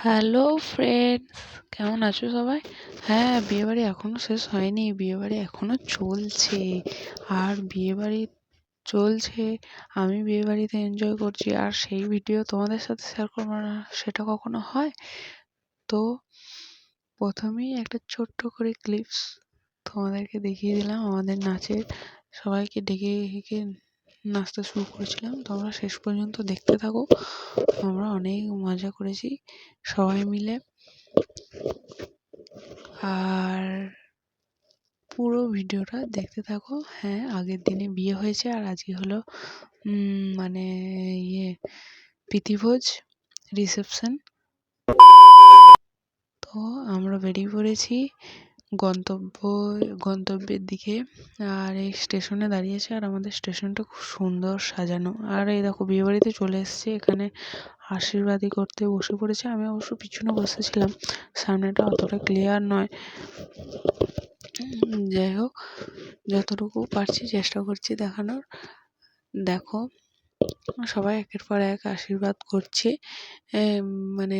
Hello friends কেমন আছো সবাই? হ্যাঁ বিয়েবাড়ি এখনও শেষ হয়নি। বিয়েবাড়ি এখনও চলছে। আর বিয়েবাড়ি চলছে। আমি বিয়েবাড়িতে এনজয় করছি। আর সেই ভিডিও তোমাদের সাথে শেয়ার করব না, সেটা কখনো হয়? তো প্রথমেই একটা ছোট্ট করে ক্লিপস তোমাদেরকে দেখিয়ে দিলাম। আমাদের নাচের সবাইকে ডেকে ডেকে নাচতে শুরু করেছিলাম। তোমরা শেষ পর্যন্ত দেখতে থাকো। আমরা অনেক মজা করেছি, সবাই মিলে। আর পুরো ভিডিওটা দেখতে থাকো। হ্যাঁ আগের দিনে বিয়ে হয়েছে আর আজকে হলো মানে ইয়ে প্রীতিভোজ রিসেপশন। তো আমরা বেরিয়ে পড়েছি। গন্তব্য গন্তব্যের দিকে। আর এই স্টেশনে দাঁড়িয়েছে আর আমাদের স্টেশনটা খুব সুন্দর সাজানো। আর এই দেখো, বিয়েবাড়িতে চলে এসেছি। এখানে আশীর্বাদই করতে বসে পড়েছে। আমি অবশ্য পিছনে বসেছিলাম সামনেটা অতটা ক্লিয়ার নয়। যাই হোক, যতটুকু পারছি চেষ্টা করছি দেখানোর। দেখো, সবাই একের পর এক আশীর্বাদ করছে মানে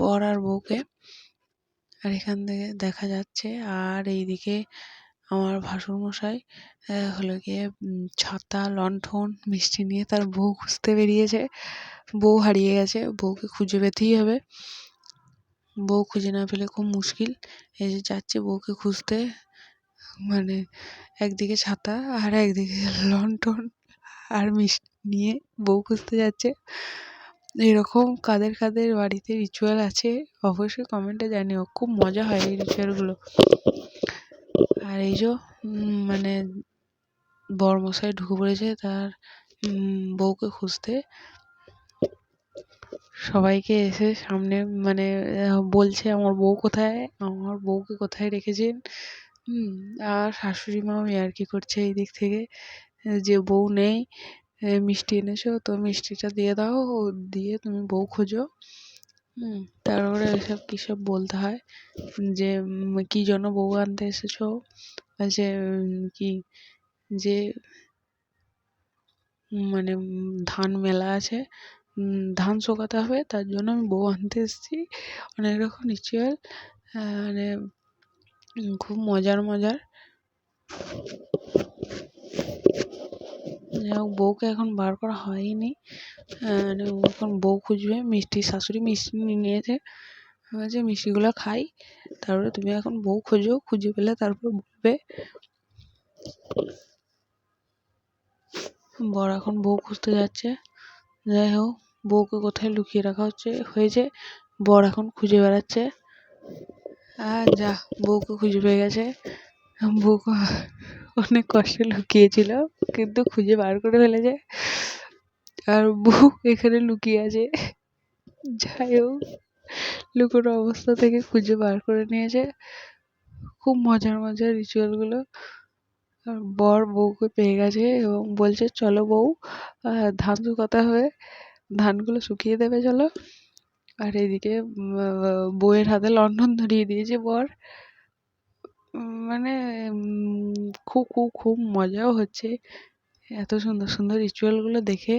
বর আর বউকে। আর এখান থেকে দেখা যাচ্ছে। আর এইদিকে আমার ভাসুরমশাই হলো গিয়ে ছাতা, লণ্ঠন, মিষ্টি নিয়ে তার বউ খুঁজতে বেরিয়েছে। বউ হারিয়ে গেছে। বউকে খুঁজে পেতেই হবে। বউ খুঁজে না পেলে খুব মুশকিল। এই যে যাচ্ছে বউকে খুঁজতে। মানে একদিকে ছাতা আর একদিকে লণ্ঠন আর মিষ্টি নিয়ে বউ খুঁজতে যাচ্ছে। এরকম কাদের কাদের বাড়িতে রিচুয়াল আছে, অবশ্যই কমেন্টে জানিও। খুব মজা হয় এই রিচুয়ালগুলো আর এই যে মানে বরমশাই ঢুকে পড়েছে তার বউকে খুঁজতে। সবাইকে এসে সামনে মানে বলছে, আমার বউ কোথায়? আমার বউকে কোথায় রেখেছেন? আর শাশুড়ি মাও ইয়ার্কি করছে এই দিক থেকে। যে বউ নেই মিষ্টি এনেছো তো মিষ্টিটা দিয়ে দাও দিয়ে তুমি বউ খোঁজো। হুম। তারপরে এসব কী সব বলতে হয়? যে কী জন্য বউ আনতে এসেছ? যে কি যে মানে ধান মেলা আছে ধান শোকাতে হবে তার জন্য আমি বউ আনতে এসেছি। অনেক রকম রিচুয়াল মানে খুব মজার মজার। যাই হোক, বউকে এখন বার করা হয়নি। এখন বউ খুঁজবে, মিষ্টি শাশুড়ি মিষ্টি নিয়েছে। বলছে, মিষ্টিগুলো খাই। তারপরে তুমি এখন বউ খোঁজো, খুঁজে পেলে তারপর বলবে। বর এখন বউ খুঁজতে যাচ্ছে। যাই হোক, বউকে কোথায় লুকিয়ে রাখা হচ্ছে, হয়েছে। বর এখন খুঁজে বেড়াচ্ছে। আর যা, বউকে খুঁজে পেয়ে গেছে। বউকে অনেক কষ্টে লুকিয়েছিল, কিন্তু খুঁজে বার করে ফেলেছে আর বউ এখানে লুকিয়ে আছে। যাই হোক, লুকোনো অবস্থা থেকে খুঁজে বার করে নিয়েছে। খুব মজার মজার রিচুয়ালগুলো আর বর বউকে পেয়ে গেছে এবং বলছে, চলো বউ ধান শুকাতে হবে। ধানগুলো শুকিয়ে দেবে, চলো। আর এদিকে বউয়ের হাতে লণ্ঠন ধরিয়ে দিয়েছে বর। মানে খুব খুব খুব মজাও হচ্ছে। এত সুন্দর সুন্দর রিচুয়ালগুলো দেখে।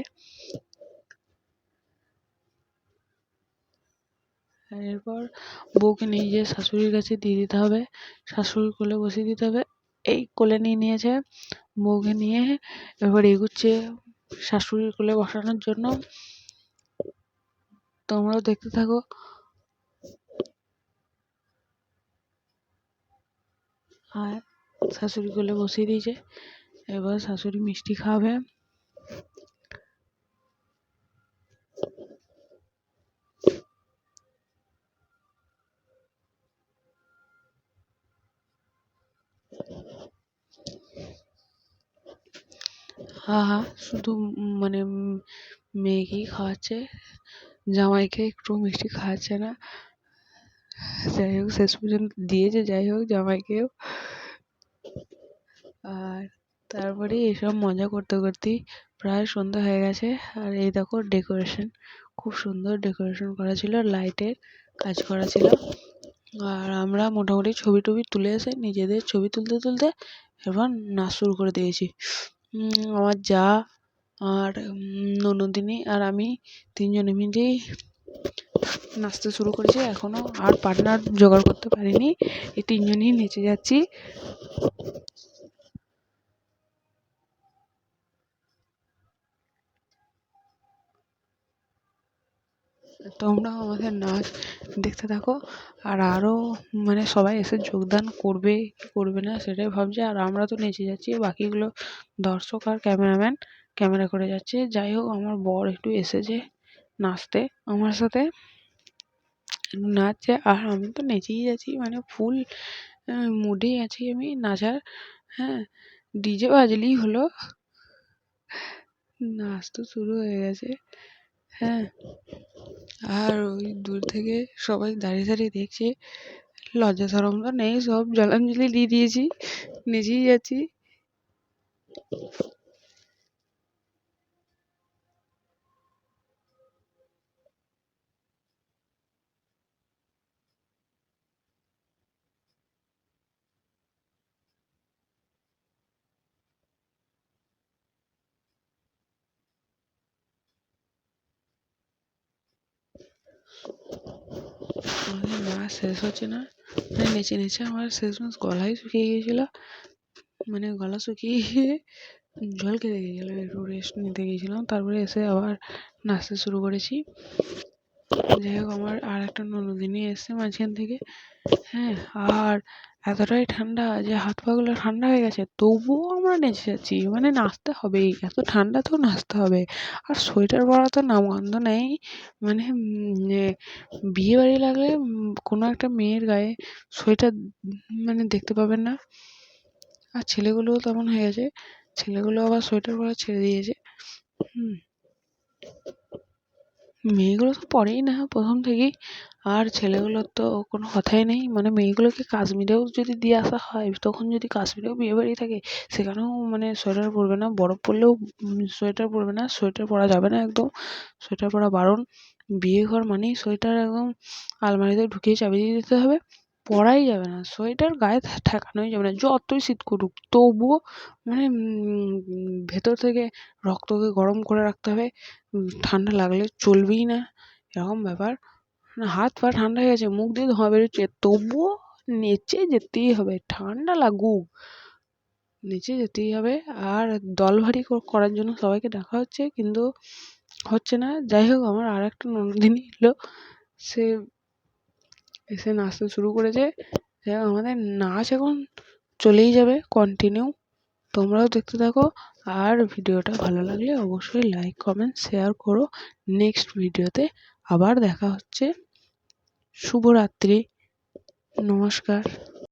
এরপর বউকে নিয়ে গিয়ে শাশুড়ির কাছে দিয়ে দিতে হবে। শাশুড়ির কোলে বসিয়ে দিতে হবে। এই কোলে নিয়ে নিয়েছে। বউকে নিয়ে এবার এগুচ্ছে শাশুড়ির কোলে বসানোর জন্য। তোমরাও দেখতে থাকো। আর শাশুড়ি কোলে বসিয়ে দিয়েছে। এবার শাশুড়ি মিষ্টি খাবে। আহা, শুধু মানে মেয়েকেই খাওয়াচ্ছে। জামাইকে একটু মিষ্টি খাওয়াচ্ছে না। যাই হোক, শেষ পর্যন্ত দিয়েছে। যাই হোক, জামাইকেও আর তারপরে এসব মজা করতে করতেই প্রায় সন্ধ্যা হয়ে গেছে। আর এই দেখো ডেকোরেশন খুব সুন্দর ডেকোরেশন করা ছিল লাইটের কাজ করা ছিল। আর আমরা মোটামুটি ছবি টবি তুলে এসে নিজেদের ছবি তুলতে তুলতে এবার নাচ শুরু করে দিয়েছি। আমার যা আর ননদিনী আর আমি তিনজনে মিলেই নাচতে শুরু করেছি। এখনও আর পার্টনার জোগাড় করতে পারিনি। এই তিনজনই নেচে যাচ্ছি। তোমরাও আমাদের নাচ দেখতে থাকো। আর আরও মানে সবাই এসে যোগদান করবে, কি করবে না সেটাই ভাবছে। আর আমরা তো নেচে যাচ্ছি, বাকিগুলো দর্শক আর ক্যামেরাম্যান ক্যামেরা করে যাচ্ছে। যাই হোক, আমার বর একটু এসেছে নাচতে আমার সাথে। নাচছে, আর আমি তো নেচেই যাচ্ছি মানে ফুল মুডেই আছি আমি নাচার। হ্যাঁ ডিজে বাজলেই হলো। নাচ তো শুরু হয়ে গেছে। হ্যাঁ। আর ওই দূর থেকে সবাই দাঁড়িয়ে দাঁড়িয়ে দেখছে, লজ্জা সরম তো নেই, সব জলাঞ্জলি দিয়ে দিয়েছি নিজেই যাচ্ছি। আমাদের নাচ শেষ হচ্ছে না। মানে নেচে নেচে আমার শেষমেশ গলাই শুকিয়ে গিয়েছিল। মানে গলা শুকিয়ে গিয়ে জল খেতে গিয়েছিলাম একটু রেস্ট নিতে গিয়েছিলাম। তারপরে এসে আবার নাচতে শুরু করেছি। যাই হোক, আমার আর একটা ননদিনী এসছে মাঝখান থেকে। হ্যাঁ আর এতটাই ঠান্ডা যে হাত পাগুলো ঠান্ডা হয়ে গেছে, তবুও আমরা নেচে যাচ্ছি। মানে নাচতে হবেই, এত ঠান্ডাতেও নাচতে হবে। আর সোয়েটার পরা তো নাম নামগন্ধ নেই। মানে বিয়ে বাড়ি লাগলে কোনো একটা মেয়ের গায়ে সোয়েটার মানে দেখতে পাবেন না। আর ছেলেগুলোও তেমন হয়ে গেছে। ছেলেগুলো আবার সোয়েটার পরা ছেড়ে দিয়েছে। হুম। মেয়েগুলো তো পড়েই না, প্রথম থেকেই। আর ছেলেগুলোর তো কোনো কথাই নেই। মানে মেয়েগুলোকে কাশ্মীরেও যদি দিয়ে আসা হয়, তখন যদি কাশ্মীরেও বিয়ে বাড়ি থাকে, সেখানেও মানে সোয়েটার পরবে না। বরফ পড়লেও সোয়েটার পরবে না, সোয়েটার পরা যাবে না একদম। সোয়েটার পরা বারণ। বিয়ে ঘর মানেই সোয়েটার একদম আলমারিতে ঢুকিয়ে চাবি দিয়ে দিতে হবে। পরাই যাবে না। সোয়েটার গায়ে ঠেকানোই যাবে না। যতই শীত করুক, তবুও মানে ভেতর থেকে রক্তকে গরম করে রাখতে হবে। ঠান্ডা লাগলে চলবেই না। এরকম ব্যাপার। হাত পা ঠান্ডা হয়ে গেছে, মুখ দিয়ে ধোঁয়া বেরোচ্ছে, তবুও নেচে যেতেই হবে। ঠান্ডা লাগুক, নেচে যেতেই হবে। আর দল ভারী করার জন্য সবাইকে ডাকা হচ্ছে, কিন্তু হচ্ছে না। যাই হোক, আমার আর একটা ননদিনী এলো। সে এসে নাচতে শুরু করেছে। যাই আমাদের নাচ এখন চলেই যাবে কন্টিনিউ তোমরাও দেখতে থাকো। আর ভিডিওটা ভালো লাগলে অবশ্যই লাইক কমেন্ট শেয়ার করো। নেক্সট ভিডিওতে আবার দেখা হচ্ছে। শুভরাত্রি। নমস্কার।